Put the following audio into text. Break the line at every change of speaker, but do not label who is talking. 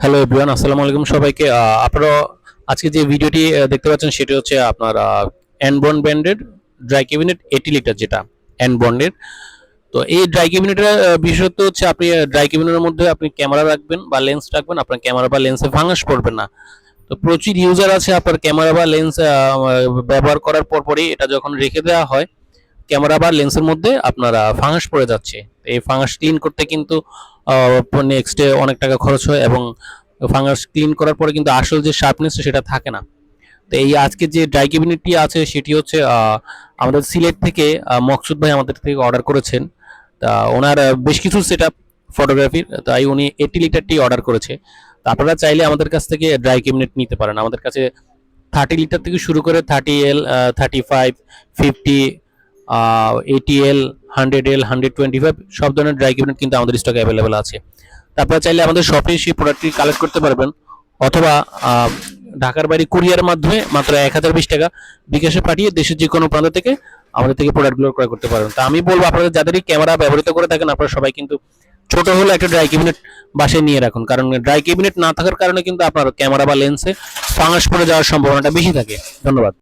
Hello everyone আসসালামু আলাইকুম সবাইকে। আপনারা আজকে যে ভিডিওটি দেখতে পাচ্ছেন সেটি হচ্ছে আপনার অ্যানবন ব্র্যান্ডের ড্রাই ক্যাবিনেট এইটি লিটার যেটা অ্যানবন্ডের তো এই ড্রাই ক্যাবিনেটের বিশেষত্ব হচ্ছে আপনি ড্রাই ক্যাবিনেটের মধ্যে আপনি ক্যামেরা রাখবেন বা লেন্স রাখবেন, আপনার ক্যামেরা বা লেন্সে ভাঙাস পড়বে না। তো প্রচুর ইউজার আছে আপনার ক্যামেরা বা লেন্স ব্যবহার করার পর পরই এটা যখন রেখে দেওয়া হয় ক্যামেরা বা লেন্সের মধ্যে আপনারা ফাঙ্গাস পড়ে যাচ্ছে। এই ফাঙ্গাস ক্লিন করতে কিন্তু নেক্সট ডে অনেক টাকা খরচ হয় এবং ফাঙ্গাস ক্লিন করার পরে কিন্তু আসল যে শার্পনেস সেটা থাকে না। তো এই আজকে যে ড্রাই ক্যাবিনেটটি আছে সেটি হচ্ছে আমাদের সিলেট থেকে মকসুদ ভাই আমাদের থেকে অর্ডার করেছেন। তা ওনার বেশ কিছু সেট আপ ফটোগ্রাফির তাই উনি এইটি লিটারটি অর্ডার করেছে। তা আপনারা চাইলে আমাদের কাছ থেকে ড্রাই ক্যাবিনেট নিতে পারেন। আমাদের কাছে থার্টি লিটার থেকে শুরু করে thirty L thirty five fifty eighty L hundred L hundred twenty five সব ধরনের ড্রাই ক্যাবিনেট কিন্তু আমাদের স্টকে অ্যাভেলেবেল আছে। তারপরে চাইলে আমাদের শপে সেই প্রোডাক্টটি কালেক্ট করতে পারবেন, অথবা ঢাকার বাইরে কুরিয়ার মাধ্যমে মাত্র এক হাজার বিশ টাকা বিকাশে পাঠিয়ে দেশের যে কোনো প্রান্ত থেকে আমাদের থেকে প্রোডাক্টগুলো ক্রয় করতে পারবেন। তা আমি বলব আপনাদের, যাদেরই ক্যামেরা ব্যবহৃত করে থাকেন, আপনারা সবাই কিন্তু ছোট হলে একটা ড্রাই ক্যাবিনেট বাসায় নিয়ে রাখুন, কারণ ড্রাই ক্যাবিনেট না থাকার কারণে কিন্তু আপনার ক্যামেরা বা লেন্সে ফাঙাস পড়ে যাওয়ার সম্ভাবনাটা বেশি থাকে। ধন্যবাদ।